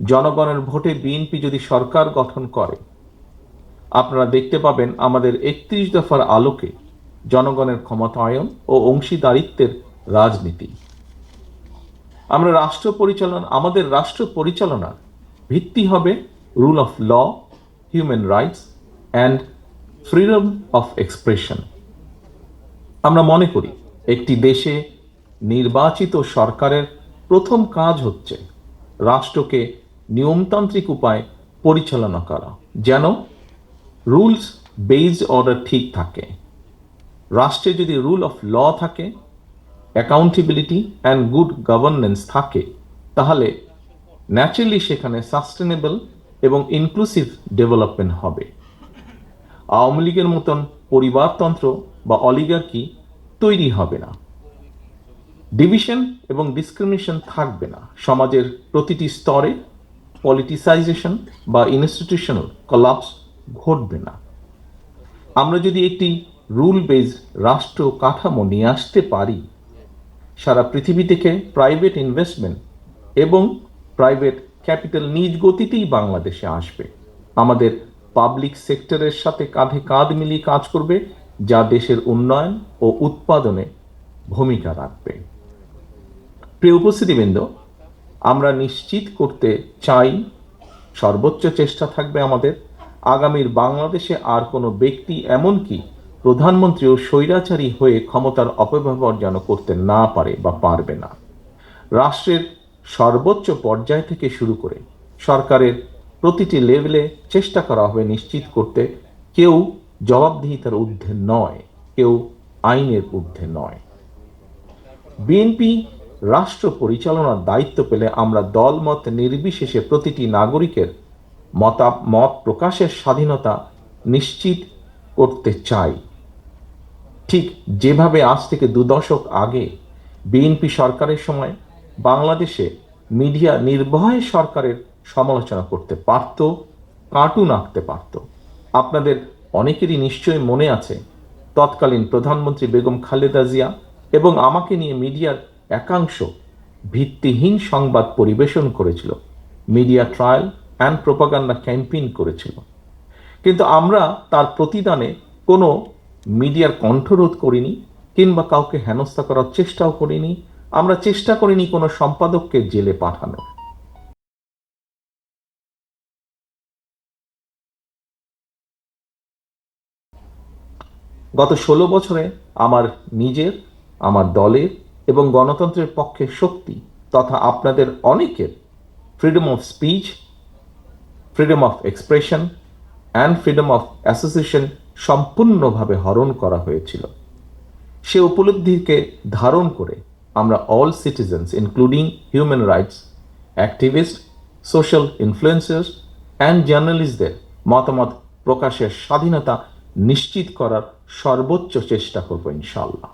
জনগণের ভোটে বিএনপি যদি সরকার গঠন করে, আপনারা দেখতে পাবেন আমাদের একত্রিশ দফার আলোকে জনগণের ক্ষমতায়ন ও অংশীদারিত্বের রাজনীতি। আমরা রাষ্ট্র পরিচালনা, আমাদের রাষ্ট্র পরিচালনার ভিত্তি হবে rule of law, human rights and freedom of expression. আমরা মনে করি একটি দেশে নির্বাচিত সরকারের প্রথম কাজ হচ্ছে রাষ্ট্রকে নিয়মতান্ত্রিক উপায় পরিচালনা করা, যেন রুলস বেসড অর্ডার ঠিক থাকে। রাষ্ট্রে যদি রুল অফ ল থাকে, অ্যাকাউন্টেবিলিটি অ্যান্ড গুড গভর্নেন্স থাকে, তাহলে ন্যাচারালি সেখানে সাস্টেনেবল এবং ইনক্লুসিভ ডেভেলপমেন্ট হবে। আওয়ামী লীগের মতন পরিবারতন্ত্র বা অলিগার্কি তৈরি হবে না। ডিভিশন এবং ডিসক্রিমিনেশন থাকবে না। সমাজের প্রতিটি স্তরে পলিটিসাইজেশন বা ইনস্টিটিউশনাল কলাপস ঘটবে না। আমরা যদি একটি রুল বেজ রাষ্ট্র কাঠামো নিয়ে আসতে পারি, সারা পৃথিবী থেকে প্রাইভেট ইনভেস্টমেন্ট এবং প্রাইভেট ক্যাপিটাল নিজ গতিতেই বাংলাদেশে আসবে। আমাদের পাবলিক সেক্টরের সাথে কাঁধে কাঁধ মিলিয়ে কাজ করবে, যা দেশের উন্নয়ন ও উৎপাদনে ভূমিকা রাখবে। প্রিয় উপস্থিতিবৃন্দ আমরা নিশ্চিত করতে চাই, সর্বোচ্চ চেষ্টা থাকবে আমাদের, আগামীর বাংলাদেশে আর কোনো ব্যক্তি এমনকি প্রধানমন্ত্রীও স্বৈরাচারী হয়ে ক্ষমতার অপব্যবহার যেন করতে না পারে বা পারবে না। রাষ্ট্রের সর্বোচ্চ পর্যায় থেকে শুরু করে সরকারের প্রতিটি লেভেলে চেষ্টা করা হবে নিশ্চিত করতে। কেউ জবাবদিহিতার ঊর্ধ্বে নয়, কেউ আইনের ঊর্ধ্বে নয়। বিএনপি রাষ্ট্র পরিচালনার দায়িত্ব পেলে আমরা দলমত নির্বিশেষে প্রতিটি নাগরিকের মতা মত প্রকাশের স্বাধীনতা নিশ্চিত করতে চাই। ঠিক যেভাবে আজ থেকে দু দশক আগে বিএনপি সরকারের সময় বাংলাদেশে মিডিয়া নির্ভয়ে সরকারের সমালোচনা করতে পারত, কার্টুন আঁকতে পারত। আপনাদের অনেকেরই নিশ্চয়ই মনে আছে, তৎকালীন প্রধানমন্ত্রী বেগম খালেদা জিয়া এবং আমাকে নিয়ে মিডিয়ার একাংশ ভিত্তিহীন সংবাদ পরিবেশন করেছিল, media trial and propaganda campaign করেছিল। কিন্তু আমরা তার প্রতিদানে কোনো মিডিয়ার কণ্ঠরোধ করিনি কিংবা কাউকে হেনস্থা করার চেষ্টাও করিনি। আমরা চেষ্টা করিনি কোনো সম্পাদককে জেলে পাঠানোর। গত ষোলো বছরে আমার নিজের, আমার দলের এবং গণতন্ত্রের পক্ষে শক্তি তথা আপনাদের অনেকের freedom of speech freedom of expression and freedom of association সম্পূর্ণভাবে হরণ করা হয়েছিল। সে উপলব্ধিকে ধারণ করে আমরা all citizens including human rights activist social influencers and জার্নালিস্টদের মতামত প্রকাশের স্বাধীনতা নিশ্চিত করার সর্বোচ্চ চেষ্টা করব ইনশাল্লাহ